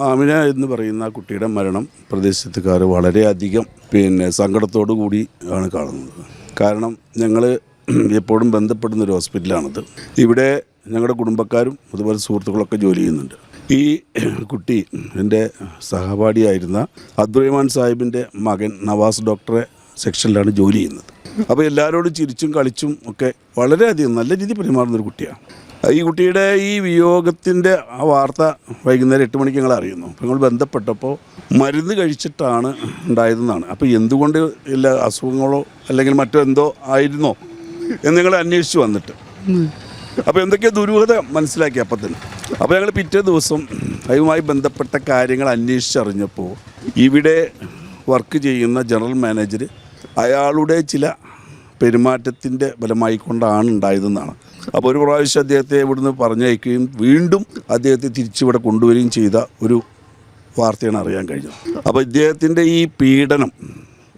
ആമിന എന്ന് പറയുന്ന കുട്ടിയുടെ മരണം പ്രദേശത്തുകാർ വളരെയധികം പിന്നെ സങ്കടത്തോടു കൂടി ആണ് കാണുന്നത്. കാരണം ഞങ്ങൾ എപ്പോഴും ബന്ധപ്പെടുന്ന ഒരു ഹോസ്പിറ്റലാണിത്. ഇവിടെ ഞങ്ങളുടെ കുടുംബക്കാരും അതുപോലെ സുഹൃത്തുക്കളൊക്കെ ജോലി ചെയ്യുന്നുണ്ട്. ഈ കുട്ടി എന്റെ സഹപാഠിയായിരുന്ന അബ്ദുറഹ്മാൻ സാഹിബിന്റെ മകൻ നവാസ് ഡോക്ടറെ സെക്ഷനിലാണ് ജോലി ചെയ്യുന്നത്. അപ്പോൾ എല്ലാവരോടും ചിരിച്ചും കളിച്ചും ഒക്കെ വളരെയധികം നല്ല രീതിയിൽ പെരുമാറുന്ന ഒരു കുട്ടിയാണ്. ഈ കുട്ടിയുടെ ഈ വിയോഗത്തിന്റെ ആ വാർത്ത വൈകുന്നേരം എട്ട് മണിക്ക് ഞങ്ങൾ അറിയുന്നു. അപ്പോൾ ഞങ്ങൾ ബന്ധപ്പെട്ടപ്പോൾ മരുന്ന് കഴിച്ചിട്ടാണ് ഉണ്ടായതെന്നാണ്. അപ്പോൾ എന്തുകൊണ്ട് ഇല്ല അസുഖങ്ങളോ അല്ലെങ്കിൽ മറ്റോ എന്തോ ആയിരുന്നോ എന്ന് ഞങ്ങൾ അന്വേഷിച്ച് വന്നിട്ട്. അപ്പോൾ എന്തൊക്കെയോ ദുരൂഹത മനസ്സിലാക്കി അപ്പം തന്നെ. അപ്പോൾ ഞങ്ങൾ പിറ്റേ ദിവസം അതുമായി ബന്ധപ്പെട്ട കാര്യങ്ങൾ അന്വേഷിച്ചറിഞ്ഞപ്പോൾ ഇവിടെ വർക്ക് ചെയ്യുന്ന ജനറൽ മാനേജർ അയാളുടെ ചില പെരുമാറ്റത്തിന്റെ ബലമായിക്കൊണ്ടാണ് കൊണ്ടാണ് ഉണ്ടായതെന്നാണ്. അപ്പോൾ ഒരു പ്രാവശ്യം അദ്ദേഹത്തെ ഇവിടുന്ന് പറഞ്ഞയക്കുകയും വീണ്ടും അദ്ദേഹത്തെ തിരിച്ചിവിടെ കൊണ്ടുവരികയും ചെയ്ത ഒരു വാർത്തയാണ് അറിയാൻ കഴിഞ്ഞത്. അപ്പോൾ ഇദ്ദേഹത്തിന്റെ ഈ പീഡനം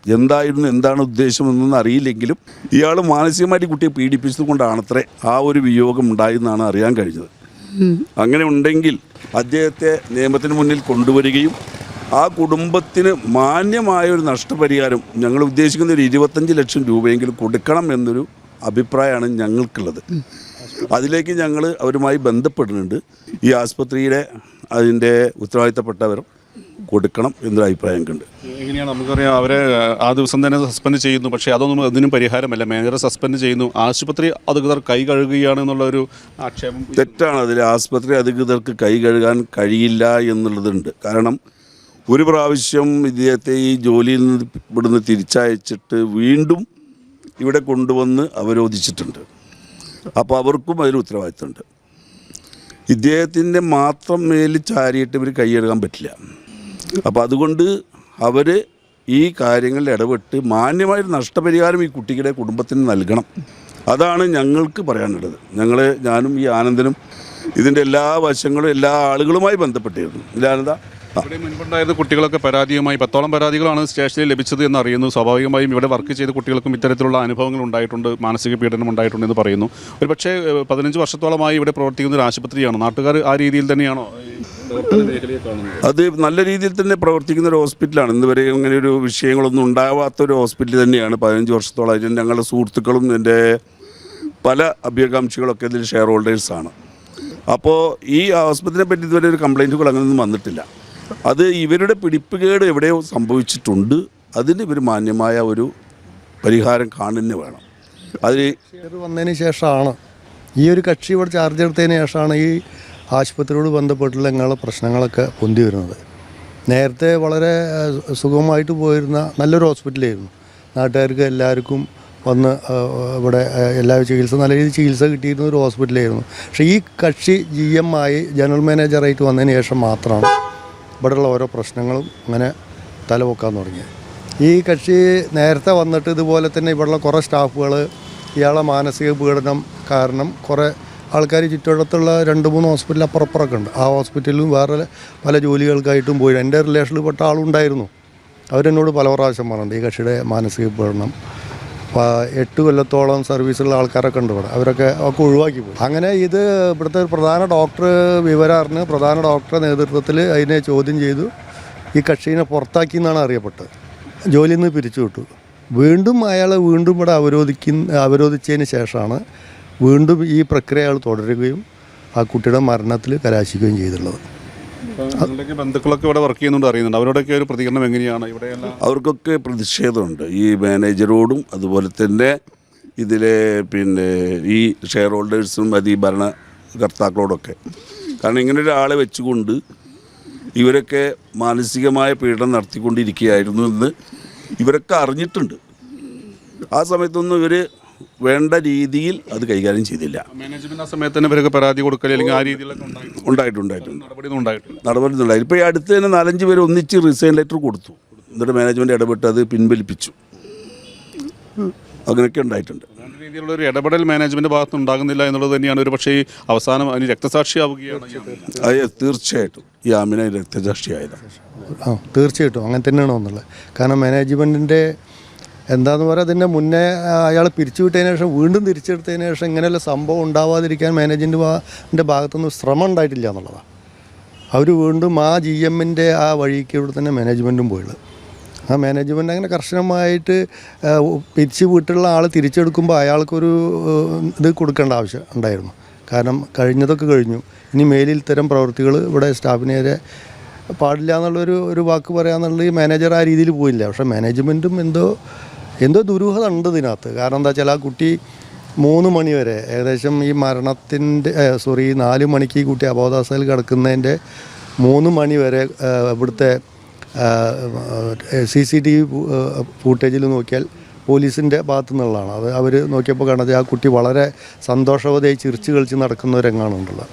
എന്തായിരുന്നു എന്താണ് ഉദ്ദേശമെന്നൊന്നും അറിയില്ലെങ്കിലും ഇയാൾ മാനസികമായിട്ട് കുട്ടിയെ പീഡിപ്പിച്ചത് കൊണ്ടാണത്രേ ആ ഒരു വിയോഗം ഉണ്ടായെന്നാണ് അറിയാൻ കഴിഞ്ഞത്. അങ്ങനെ ഉണ്ടെങ്കിൽ അദ്ദേഹത്തെ നിയമത്തിന് മുന്നിൽ കൊണ്ടുവരികയും ആ കുടുംബത്തിന് മാന്യമായ ഒരു നഷ്ടപരിഹാരം ഞങ്ങൾ ഉദ്ദേശിക്കുന്ന ഒരു ഇരുപത്തഞ്ച് ലക്ഷം രൂപയെങ്കിലും കൊടുക്കണം എന്നൊരു അഭിപ്രായമാണ് ഞങ്ങൾക്കുള്ളത്. അതിലേക്ക് ഞങ്ങൾ അവരുമായി ബന്ധപ്പെടുന്നുണ്ട്. ഈ ആസ്പത്രിയുടെ അതിന്റെ ഉത്തരവാദിത്തപ്പെട്ടവർ കൊടുക്കണം എന്നൊരു അഭിപ്രായം ഉണ്ട് എങ്ങനെയാണ് നമുക്കറിയാം അവരെ ആ ദിവസം തന്നെ സസ്പെൻഡ് ചെയ്യുന്നു. പക്ഷേ അതൊന്നും അതിനും പരിഹാരമല്ല. മാനേജറെ സസ്പെൻഡ് ചെയ്യുന്നു. ആശുപത്രി അധികൃതർ കൈ കഴുകുകയാണ് എന്നുള്ള ഒരു ആക്ഷേപം തെറ്റാണ്. അതിൽ ആശുപത്രി അധികൃതർക്ക് കൈ കഴുകാൻ കഴിയില്ല എന്നുള്ളതുണ്ട്. കാരണം ഒരു പ്രാവശ്യം ഇദ്ദേഹത്തെ ഈ ജോലിയിൽ നിന്ന് ഇവിടുന്ന് തിരിച്ചയച്ചിട്ട് വീണ്ടും ഇവിടെ കൊണ്ടുവന്ന് അവരോധിച്ചിട്ടുണ്ട്. അപ്പോൾ അവർക്കും അതിൽ ഉത്തരവാദിത്തമുണ്ട്. ഇദ്ദേഹത്തിന്റെ മാത്രം മേലിൽ ചാരിയിട്ട് ഇവർ കൈയെടുക്കാൻ പറ്റില്ല. അപ്പോൾ അതുകൊണ്ട് അവർ ഈ കാര്യങ്ങളിൽ ഇടപെട്ട് മാന്യമായൊരു നഷ്ടപരിഹാരം ഈ കുട്ടിയുടെ കുടുംബത്തിന് നൽകണം. അതാണ് ഞങ്ങൾക്ക് പറയാനുള്ളത്. ഞങ്ങൾ ഞാനും ഈ ആനന്ദനും ഇതിന്റെ എല്ലാ വശങ്ങളും എല്ലാ ആളുകളുമായി ബന്ധപ്പെട്ടിരുന്നു. ഇല്ല ആനന്ദ ആ. ഇവിടെ മുൻപുണ്ടായിരുന്ന കുട്ടികളൊക്കെ പരാതിയുമായി പത്തോളം പരാതികളാണ് സ്റ്റേഷനിൽ ലഭിച്ചത് എന്ന് അറിയുന്നു സ്വാഭാവികമായും ഇവിടെ വർക്ക് ചെയ്ത കുട്ടികൾക്കും ഇത്തരത്തിലുള്ള അനുഭവങ്ങൾ ഉണ്ടായിട്ടുണ്ട് മാനസിക പീഡനം ഉണ്ടായിട്ടുണ്ട് എന്ന് പറയുന്നു. ഒരു പക്ഷേ പതിനഞ്ച് വർഷത്തോളമായി ഇവിടെ പ്രവർത്തിക്കുന്ന ഒരു ആശുപത്രിയാണ്. നാട്ടുകാർ ആ രീതിയിൽ തന്നെയാണോ അത് നല്ല രീതിയിൽ തന്നെ പ്രവർത്തിക്കുന്ന ഒരു ഹോസ്പിറ്റലാണ്. ഇന്ന് വരെ ഇങ്ങനെ ഒരു വിഷയങ്ങളൊന്നും ഉണ്ടാവാത്ത ഒരു ഹോസ്പിറ്റൽ തന്നെയാണ്. പതിനഞ്ച് വർഷത്തോളമായിട്ട് ഞങ്ങളുടെ സുഹൃത്തുക്കളും എന്റെ പല അഭ്യകാംക്ഷികളൊക്കെ ഇതിൽ ഷെയർ ഹോൾഡേഴ്സാണ്. അപ്പോൾ ഈ ആസ്പത്രിയെ പറ്റി ഇതുവരെ ഒരു കംപ്ലൈന്റുകൾ അങ്ങനെയൊന്നും വന്നിട്ടില്ല. അത് ഇവരുടെ പിടിപ്പുകേട് എവിടെയോ സംഭവിച്ചിട്ടുണ്ട്. അതിന് ഇവർ മാന്യമായ ഒരു പരിഹാരം കാണുന്നു വേണം. അതിൽ വന്നതിന് ശേഷമാണ് ഈ ഒരു കക്ഷി ഇവിടെ ചാർജ് എടുത്തതിന് ശേഷമാണ് ഈ ആശുപത്രിയോട് ബന്ധപ്പെട്ടുള്ള ഞങ്ങളുടെ പ്രശ്നങ്ങളൊക്കെ പൊന്തി വരുന്നത് നേരത്തെ വളരെ സുഖമായിട്ട് പോയിരുന്ന നല്ലൊരു ഹോസ്പിറ്റലായിരുന്നു. നാട്ടുകാർക്ക് എല്ലാവർക്കും വന്ന് ഇവിടെ എല്ലാ ചികിത്സ നല്ല രീതിയിൽ ചികിത്സ കിട്ടിയിരുന്ന ഒരു ഹോസ്പിറ്റലായിരുന്നു. പക്ഷേ ഈ കക്ഷി ജി എം ആയി ജനറൽ മാനേജറായിട്ട് വന്നതിന് ശേഷം മാത്രമാണ് ഇവിടെയുള്ള ഓരോ പ്രശ്നങ്ങളും അങ്ങനെ തലപൊക്കാൻ തുടങ്ങി. ഈ കക്ഷി നേരത്തെ വന്നിട്ട് ഇതുപോലെ തന്നെ ഇവിടെയുള്ള കുറേ സ്റ്റാഫുകൾ ഇയാളെ മാനസിക പീഡനം കാരണം കുറേ ആൾക്കാർ ചുറ്റുവട്ടത്തുള്ള രണ്ട് മൂന്ന് ഹോസ്പിറ്റൽ അപ്പുറപ്പുറമൊക്കെ ഉണ്ട്. ആ ഹോസ്പിറ്റലിലും വേറെ പല ജോലികൾക്കായിട്ടും പോയി. എന്റെ റിലേഷനിൽപ്പെട്ട ആളുണ്ടായിരുന്നു. അവരെന്നോട് പല പ്രാവശ്യം പറഞ്ഞിട്ടുണ്ട് ഈ കക്ഷിയുടെ മാനസിക പീഡനം. എട്ട് കൊല്ലത്തോളം സർവീസുള്ള ആൾക്കാരൊക്കെ ഉണ്ട് ഇവിടെ. അവരൊക്കെ ഒക്കെ ഒഴിവാക്കി പോയി. അങ്ങനെ ഇത് ഇവിടുത്തെ പ്രധാന ഡോക്ടർ വിവരാറിന് പ്രധാന ഡോക്ടറെ നേതൃത്വത്തിൽ അതിനെ ചോദ്യം ചെയ്തു. ഈ കക്ഷീനെ പുറത്താക്കി എന്നാണ് അറിയപ്പെട്ടത്. ജോലിയിൽ നിന്ന് പിരിച്ചു വിട്ടു. വീണ്ടും അയാളെ വീണ്ടും ഇവിടെ അവരോധിക്കുന്ന അവരോധിച്ചതിന് ശേഷമാണ് വീണ്ടും ഈ പ്രക്രിയ അയാൾ തുടരുകയും ആ കുട്ടിയുടെ മരണത്തിൽ കലാശിക്കുകയും ചെയ്തിട്ടുള്ളത്. ബന്ധുക്കളൊക്കെ ഇവിടെ വർക്ക് ചെയ്യുന്നുണ്ട് അറിയുന്നുണ്ട്. അവരോടൊക്കെ ഒരു പ്രതികരണം എങ്ങനെയാണ്? ഇവിടെ അവർക്കൊക്കെ പ്രതിഷേധമുണ്ട്. ഈ മാനേജറോടും അതുപോലെ തന്നെ ഇതിലെ പിന്നെ ഈ ഷെയർ ഹോൾഡേഴ്സും അത് ഈ ഭരണകർത്താക്കളോടൊക്കെ കാരണം ഇങ്ങനെ ഒരാളെ വെച്ചുകൊണ്ട് ഇവരൊക്കെ മാനസികമായ പീഡനം നടത്തിക്കൊണ്ടിരിക്കുകയായിരുന്നു എന്ന് ഇവരൊക്കെ അറിഞ്ഞിട്ടുണ്ട്. ആ സമയത്തൊന്നും ഇവർ വേണ്ട രീതിയിൽ അത് കൈകാര്യം ചെയ്തില്ല. മാനേജ്മെന്റ് ആ സമയത്ത് തന്നെ ഇവരൊക്കെ പരാതി കൊടുക്കൽ അല്ലെങ്കിൽ ആ രീതിയിലൊക്കെ ഉണ്ടായിട്ടുണ്ട്? ഉണ്ടായിട്ടുണ്ടായിട്ടുണ്ട് നടപടി ഉണ്ടായിട്ടില്ല. നടപടിയുണ്ടായി ഇപ്പോൾ ഈ അടുത്ത് തന്നെ നാലഞ്ച് പേര് ഒന്നിച്ച് റിസൈൻ ലെറ്റർ കൊടുത്തു. എന്നിട്ട് മാനേജ്മെന്റ് ഇടപെട്ട് അത് പിൻവലിപ്പിച്ചു. അങ്ങനെയൊക്കെ ഉണ്ടായിട്ടുണ്ട്. രീതിയിലുള്ള ഒരു ഇടപെടൽ മാനേജ്മെന്റ് ഭാഗത്ത് ഉണ്ടാകുന്നില്ല എന്നുള്ളത് തന്നെയാണ് ഒരു പക്ഷേ ഈ അവസാനം അതിന് രക്തസാക്ഷിയാവുകയാണ് തീർച്ചയായിട്ടും. ഈ ആമിന രക്തസാക്ഷിയായത് ആ തീർച്ചയായിട്ടും. അങ്ങനെ തന്നെയാണോ എന്നുള്ളത് കാരണം മാനേജ്മെന്റിന്റെ എന്താന്ന് പറയുക അതിന്റെ മുന്നേ അയാൾ പിരിച്ചുവിട്ടതിന് ശേഷം വീണ്ടും തിരിച്ചെടുത്തതിന് ശേഷം ഇങ്ങനെയുള്ള സംഭവം ഉണ്ടാവാതിരിക്കാൻ മാനേജ്മെന്റിന്റെ ഭാഗത്തുനിന്ന് ശ്രമം ഉണ്ടായിട്ടില്ല എന്നുള്ളതാണ് അവർ വീണ്ടും ആ ജി എമ്മിന്റെ ആ വഴിക്ക് ഇവിടെ തന്നെ മാനേജ്മെന്റും പോയുള്ളത്. ആ മാനേജ്മെന്റ് അങ്ങനെ കർശനമായിട്ട് പിരിച്ചു വീട്ടിലുള്ള ആൾ തിരിച്ചെടുക്കുമ്പോൾ അയാൾക്കൊരു ഇത് കൊടുക്കേണ്ട ആവശ്യം ഉണ്ടായിരുന്നു. കാരണം കഴിഞ്ഞതൊക്കെ കഴിഞ്ഞു. ഇനി മേലിൽ ഇത്തരം പ്രവൃത്തികൾ ഇവിടെ സ്റ്റാഫിനെതിരെ പാടില്ല എന്നുള്ളൊരു ഒരു വാക്ക് പറയാന്നുള്ളത് ഈ മാനേജർ ആ രീതിയിൽ പോയില്ല. പക്ഷേ മാനേജ്മെന്റും എന്തോ എന്തോ ദുരൂഹത ഉണ്ട് ഇതിനകത്ത്. കാരണം എന്താ വെച്ചാൽ ആ കുട്ടി മൂന്ന് മണി വരെ ഏകദേശം ഈ മരണത്തിന്റെ സോറി നാല് മണിക്ക് ഈ കുട്ടി അബോധാവസ്ഥയിൽ കിടക്കുന്നതിന്റെ മൂന്ന് മണി വരെ ഇവിടുത്തെ സി സി ടി വി ഫൂട്ടേജിൽ നോക്കിയാൽ പോലീസിന്റെ ഭാഗത്തു നിന്നുള്ളതാണ് അത് അവർ നോക്കിയപ്പോൾ കണ്ടത് ആ കുട്ടി വളരെ സന്തോഷവതയായി ചിരിച്ചു കളിച്ച് നടക്കുന്ന രംഗമാണ് ഉണ്ടല്ലോ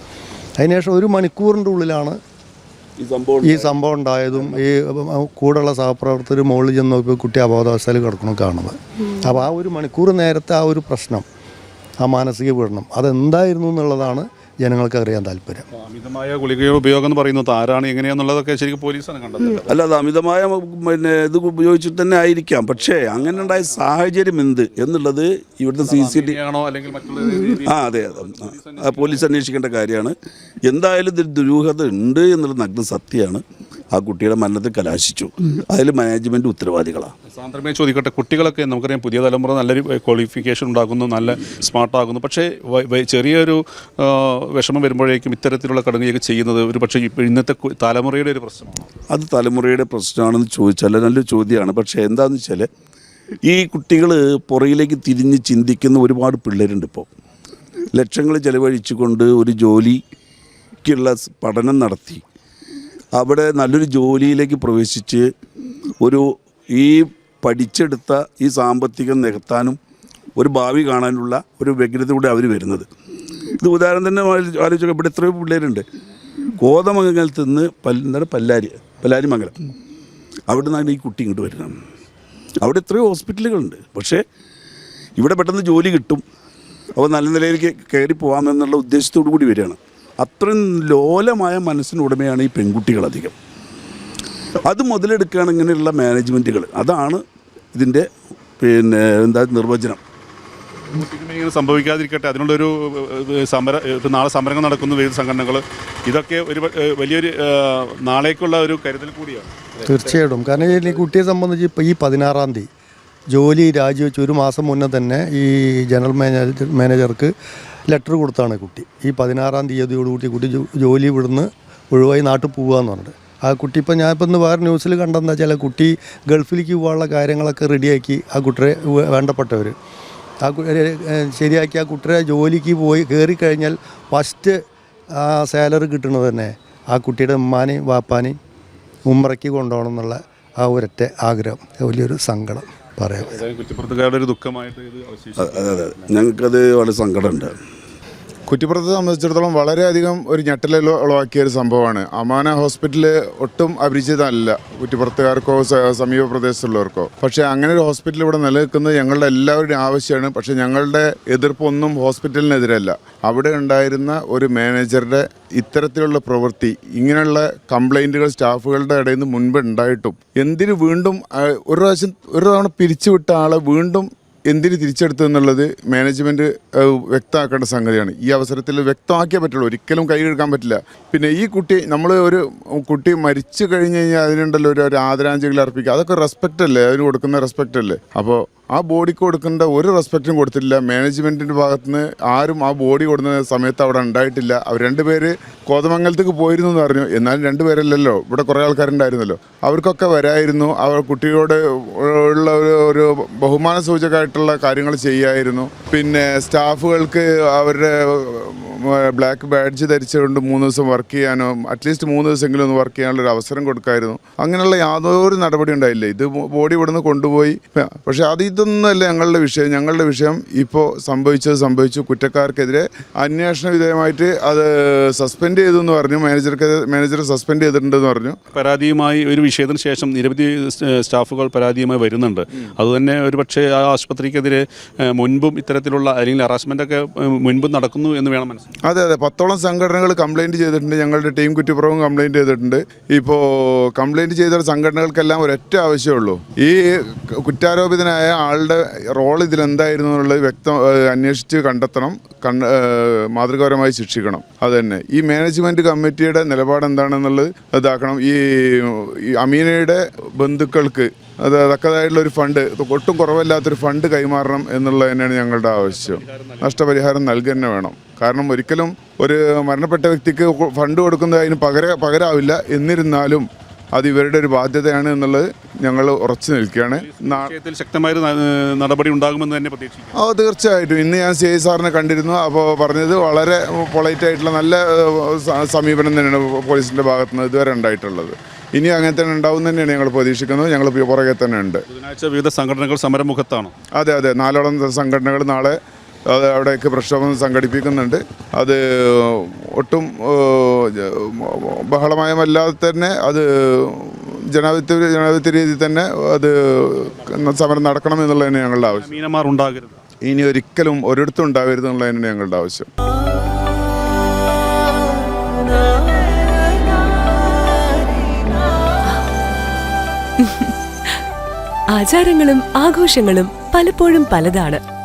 അതിനുശേഷം ഒരു മണിക്കൂറിന്റെ ഉള്ളിലാണ് ഈ സംഭവം ഉണ്ടായതും ഈ കൂടെയുള്ള സഹപ്രവർത്തകർ മുകളിൽ ചെന്ന് കുട്ടി അബോധാവസ്ഥയിൽ കിടക്കണം കാണുന്നത്. അപ്പോൾ ആ ഒരു മണിക്കൂർ നേരത്തെ ആ ഒരു പ്രശ്നം ആ മാനസിക പീഡനം അതെന്തായിരുന്നു എന്നുള്ളതാണ് ജനങ്ങൾക്ക് അറിയാൻ താല്പര്യം അമിതമായ ഗുളികയുടെ ഉപയോഗം എന്ന് പറയുന്നത് ആരാണ് എങ്ങനെയാന്നുള്ളതൊക്കെ ശരിക്കും പോലീസാണ് കണ്ടത് അല്ല അത് അമിതമായ പിന്നെ ഇത് ഉപയോഗിച്ചിട്ട് തന്നെ ആയിരിക്കാം. പക്ഷേ അങ്ങനെ ഉണ്ടായ സാഹചര്യം എന്ത് എന്നുള്ളത് ഇവിടുത്തെ സി സി ടി ആണോ അല്ലെങ്കിൽ മറ്റുള്ള ആ അതെ അതെ. പോലീസ് അന്വേഷിക്കേണ്ട കാര്യമാണ്. എന്തായാലും ഇതിൽ ദുരൂഹത ഉണ്ട് എന്നുള്ളത് നഗ്ന സത്യമാണ്. ആ കുട്ടിയുടെ മരണത്തിൽ കലാശിച്ചു. അതിൽ മാനേജ്മെന്റ് ഉത്തരവാദികളാണ്. സാന്ദ്രമേ ചോദിക്കട്ടെ കുട്ടികളൊക്കെ നമുക്കറിയാം പുതിയ തലമുറ നല്ലൊരു ക്വാളിഫിക്കേഷൻ ഉണ്ടാക്കുന്നു നല്ല സ്മാർട്ടാകുന്നു പക്ഷേ ചെറിയൊരു വിഷമം വരുമ്പോഴേക്കും ഇത്തരത്തിലുള്ള കടങ്ങയൊക്കെ ചെയ്യുന്നത് ഒരു പക്ഷേ ഇപ്പോൾ ഇന്നത്തെ തലമുറയുടെ ഒരു പ്രശ്നമാണ്. അത് തലമുറയുടെ പ്രശ്നമാണെന്ന് ചോദിച്ചാൽ നല്ലൊരു ചോദ്യമാണ്. പക്ഷേ എന്താണെന്ന് വെച്ചാൽ ഈ കുട്ടികൾ പുറകിലേക്ക് തിരിഞ്ഞ് ചിന്തിക്കുന്ന ഒരുപാട് പിള്ളേരുണ്ട് ഇപ്പോൾ ലക്ഷങ്ങൾ ചെലവഴിച്ചുകൊണ്ട് ഒരു ജോലിക്കുള്ള പഠനം നടത്തി. അവിടെ നല്ലൊരു ജോലിയിലേക്ക് പ്രവേശിച്ച് ഒരു ഈ പഠിച്ചെടുത്ത ഈ സാമ്പത്തികം നികത്താനും ഒരു ഭാവി കാണാനുള്ള ഒരു വ്യഗ്രതയോടെ അവർ വരുന്നത്. ഇത് ഉദാഹരണം തന്നെ ആലോചിച്ചു ഇവിടെ എത്രയോ പിള്ളേരുണ്ട്. കോതമംഗലത്ത് നിന്ന് പല്ല എന്താണ് പല്ലാരി മംഗലം അവിടെ നിന്നാണ് ഈ കുട്ടി ഇങ്ങോട്ട് വരുന്നത് അവിടെ എത്രയോ ഹോസ്പിറ്റലുകളുണ്ട്. പക്ഷേ ഇവിടെ പെട്ടെന്ന് ജോലി കിട്ടും. അപ്പോൾ നല്ല നിലയിലേക്ക് കയറി പോകാമെന്നുള്ള ഉദ്ദേശത്തോടു കൂടി വരികയാണ്. അത്രയും ലോലമായ മനസ്സിനുടമയാണ് ഈ പെൺകുട്ടികളധികം അത് മുതലെടുക്കുകയാണ് ഇങ്ങനെയുള്ള മാനേജ്മെന്റുകൾ അതാണ് ഇതിന്റെ പിന്നെ എന്താ നിർവചനം. ഇങ്ങനെ സംഭവിക്കാതിരിക്കട്ടെ. അതിനുള്ളൊരു സമര ഇപ്പം നാളെ സമരങ്ങൾ നടക്കുന്ന വിവിധ സംഘടനകൾ ഇതൊക്കെ ഒരു വലിയൊരു നാളേക്കുള്ള ഒരു കരുതൽ കൂടിയാണ്. തീർച്ചയായിട്ടും. കാരണം ഈ കുട്ടിയെ സംബന്ധിച്ച് ഇപ്പോൾ ഈ പതിനാറാം തീയതി ജോലി രാജിവെച്ച് ഒരു മാസം മുന്നേ തന്നെ ഈ ജനറൽ മാനേജർ മാനേജർക്ക് ലെറ്റർ കൊടുത്താണ് കുട്ടി. ഈ പതിനാറാം തീയതിയോടുകൂടി കുട്ടി ജോലി ഇവിടുന്ന് ഒഴിവായി നാട്ടിൽ പോകുകയെന്ന് പറഞ്ഞത് ആ കുട്ടി ഇപ്പം ഞാനിപ്പോൾ ഇന്ന് വേറെ ന്യൂസിൽ കണ്ടെന്താ വെച്ചാൽ കുട്ടി ഗൾഫിലേക്ക് പോകാനുള്ള കാര്യങ്ങളൊക്കെ റെഡിയാക്കി ആ കുട്ടിയെ വേണ്ടപ്പെട്ടവർ ആ ശരിയാക്കി ആ കുട്ടിയെ ജോലിക്ക് പോയി കയറി കഴിഞ്ഞാൽ ഫസ്റ്റ് ആ സാലറി കിട്ടുന്നത് തന്നെ ആ കുട്ടിയുടെ ഉമ്മാനെയും വാപ്പാനെയും ഉമ്മറയ്ക്ക് കൊണ്ടുപോകണം എന്നുള്ള ആ ഒരൊറ്റ ആഗ്രഹം വലിയൊരു സങ്കടം. പറയാം. ഒരു ദുഃഖമായിട്ട് അതെ അതെ. ഞങ്ങൾക്കത് വളരെ സങ്കടമുണ്ട്. കുറ്റിപ്പുറത്തെ സംബന്ധിച്ചിടത്തോളം വളരെയധികം ഒരു ഞെട്ടൽ ഉളവാക്കിയ ഒരു സംഭവമാണ്. അമാന ഹോസ്പിറ്റൽ ഒട്ടും അപരിചിതമല്ല കുറ്റിപ്പുറത്തുകാർക്കോ സമീപ പ്രദേശത്തുള്ളവർക്കോ. പക്ഷേ അങ്ങനെ ഒരു ഹോസ്പിറ്റൽ ഇവിടെ നിലനിൽക്കുന്നത് ഞങ്ങളുടെ എല്ലാവരുടെയും ആവശ്യമാണ്. പക്ഷേ ഞങ്ങളുടെ എതിർപ്പൊന്നും ഹോസ്പിറ്റലിനെതിരല്ല. അവിടെ ഉണ്ടായിരുന്ന ഒരു മാനേജറുടെ ഇത്തരത്തിലുള്ള പ്രവൃത്തി ഇങ്ങനെയുള്ള കംപ്ലൈന്റുകൾ സ്റ്റാഫുകളുടെ ഇടയിൽ നിന്ന് മുൻപ് ഉണ്ടായിട്ടും എന്തിനു വീണ്ടും ഒരു പ്രാവശ്യം ഒരു തവണ പിരിച്ചുവിട്ട ആളെ വീണ്ടും എന്തിന് തിരിച്ചെടുത്തു എന്നുള്ളത് മാനേജ്മെന്റ് വ്യക്തമാക്കേണ്ട സംഗതിയാണ്. ഈ അവസരത്തിൽ വ്യക്തമാക്കിയേ പറ്റുള്ളൂ. ഒരിക്കലും കൈ എടുക്കാൻ പറ്റില്ല. പിന്നെ ഈ കുട്ടി നമ്മൾ ഒരു കുട്ടി മരിച്ചു കഴിഞ്ഞ് കഴിഞ്ഞാൽ അതിനുണ്ടല്ലോ ഒരു ആദരാഞ്ജലികൾ ആദരാഞ്ജലി അർപ്പിക്കുക. അതൊക്കെ റെസ്പെക്റ്റ് അല്ലേ? അതിന് കൊടുക്കുന്ന റെസ്പെക്റ്റ് അല്ലേ? അപ്പോൾ ആ ബോഡിക്ക് കൊടുക്കേണ്ട ഒരു റെസ്പെക്റ്റും കൊടുത്തില്ല മാനേജ്മെന്റിന്റെ ഭാഗത്തുനിന്ന് ആരും ആ ബോഡി കൊടുക്കുന്ന സമയത്ത് അവിടെ ഉണ്ടായിട്ടില്ല. അവർ രണ്ടുപേര് കോതമംഗലത്തേക്ക് പോയിരുന്നു എന്ന് പറഞ്ഞു. എന്നാലും രണ്ടുപേരല്ലല്ലോ. ഇവിടെ കുറേ ആൾക്കാരുണ്ടായിരുന്നല്ലോ. അവർക്കൊക്കെ വരായിരുന്നു. അവർ കുട്ടിയോട് ഉള്ള ഒരു ഒരു ബഹുമാന സൂചകമായിട്ടുള്ള കാര്യങ്ങൾ ചെയ്യായിരുന്നു. പിന്നെ സ്റ്റാഫുകൾക്ക് അവരുടെ ബ്ലാക്ക് ബാഡ്ജ് ധരിച്ചുകൊണ്ട് മൂന്ന് ദിവസം വർക്ക് ചെയ്യാനോ അറ്റ്ലീസ്റ്റ് മൂന്ന് ദിവസമെങ്കിലും ഒന്ന് വർക്ക് ചെയ്യാനുള്ള ഒരു അവസരം കൊടുക്കായിരുന്നു. അങ്ങനെയുള്ള യാതൊരു നടപടി ഉണ്ടായില്ല. ഇത് ബോഡി ഇവിടുന്ന് കൊണ്ടുപോയി. പക്ഷേ അത് ഇതൊന്നുമല്ല ഞങ്ങളുടെ വിഷയം. ഞങ്ങളുടെ വിഷയം ഇപ്പോൾ സംഭവിച്ചത് സംഭവിച്ചു. കുറ്റക്കാർക്കെതിരെ അന്വേഷണ വിധേയമായിട്ട് അത് സസ്പെൻഡ് ചെയ്തു എന്ന് പറഞ്ഞു. മാനേജർക്ക് മാനേജർ സസ്പെൻഡ് ചെയ്തിട്ടുണ്ടെന്ന് പറഞ്ഞു. പരാതിയുമായി ഒരു വിഷയത്തിന് ശേഷം നിരവധി സ്റ്റാഫുകൾ പരാതിയുമായി വരുന്നുണ്ട്. അതുതന്നെ ഒരു പക്ഷേ ആ ആശുപത്രിക്കെതിരെ മുൻപും ഇത്തരത്തിലുള്ള അല്ലെങ്കിൽ ഹറാസ്മെന്റ് ഒക്കെ മുൻപും നടക്കുന്നു എന്ന് വേണം മനസ്സിലാക്കാം അതെ അതെ. പത്തോളം സംഘടനകൾ കംപ്ലൈന്റ് ചെയ്തിട്ടുണ്ട്. ഞങ്ങളുടെ ടീം കുറ്റിപ്പുറവും കംപ്ലൈന്റ് ചെയ്തിട്ടുണ്ട്. ഇപ്പോൾ കംപ്ലൈന്റ് ചെയ്ത സംഘടനകൾക്കെല്ലാം ഒരൊറ്റ ആവശ്യമുള്ളൂ ഈ കുറ്റാരോപിതനായ ആൾ ആളുടെ റോൾ ഇതിലെന്തായിരുന്നു എന്നുള്ളത് വ്യക്തം അന്വേഷിച്ച് കണ്ടെത്തണം കണ്ട മാതൃകാപരമായി ശിക്ഷിക്കണം. അത് തന്നെ. ഈ മാനേജ്മെന്റ് കമ്മിറ്റിയുടെ നിലപാട് എന്താണെന്നുള്ളത് ഇതാക്കണം. ഈ അമീനയുടെ ബന്ധുക്കൾക്ക് അത് തക്കതായിട്ടുള്ള ഒരു ഫണ്ട് ഒട്ടും കുറവല്ലാത്തൊരു ഫണ്ട് കൈമാറണം എന്നുള്ളത് തന്നെയാണ് ഞങ്ങളുടെ ആവശ്യം. നഷ്ടപരിഹാരം നൽകുക തന്നെ വേണം. കാരണം ഒരിക്കലും ഒരു മരണപ്പെട്ട വ്യക്തിക്ക് ഫണ്ട് കൊടുക്കുന്നത് അതിന് പകര പകരാവില്ല. എന്നിരുന്നാലും അത് ഇവരുടെ ഒരു ബാധ്യതയാണ് എന്നുള്ളത് ഞങ്ങൾ ഉറച്ചു നിൽക്കുകയാണ്. വിഷയത്തിൽ ശക്തമായ നടപടി ഉണ്ടാകുമെന്ന് തന്നെ പ്രതീക്ഷിക്കുന്നു. ഓ തീർച്ചയായിട്ടും. ഇന്ന് ഞാൻ സി ഐ സാറിനെ കണ്ടിരുന്നു. അപ്പോൾ പറഞ്ഞത് വളരെ പൊളൈറ്റ് ആയിട്ടുള്ള നല്ല സമീപനം തന്നെയാണ് പോലീസിന്റെ ഭാഗത്തു നിന്ന് ഇതുവരെ ഉണ്ടായിട്ടുള്ളത്. ഇനി അങ്ങനെ തന്നെ ഉണ്ടാവും തന്നെയാണ് ഞങ്ങൾ പ്രതീക്ഷിക്കുന്നത്. ഞങ്ങൾ പുറകെ തന്നെ ഉണ്ട് ബുധനാഴ്ച വിവിധ സംഘടനകൾ സമരമുഖത്താണ്? അതെ അതെ. നാലോളം സംഘടനകൾ നാളെ അത് അവിടേക്ക് പ്രക്ഷോഭം സംഘടിപ്പിക്കുന്നുണ്ട്. അത് ഒട്ടും ബഹളമയമല്ലാതെ തന്നെ അത് ജനാധിപത്യ ജനാധിപത്യ രീതിയിൽ തന്നെ അത് സമരം നടക്കണം എന്നുള്ളത് തന്നെ ഞങ്ങളുടെ ആവശ്യം. മീനമാർ ഉണ്ടാകരുത്. ഇനി ഒരിക്കലും ഒരിടത്തും ഉണ്ടാവരുത് എന്നുള്ളത് തന്നെ ഞങ്ങളുടെ ആവശ്യം. ആചാരങ്ങളും ആഘോഷങ്ങളും പലപ്പോഴും പലതാണ്.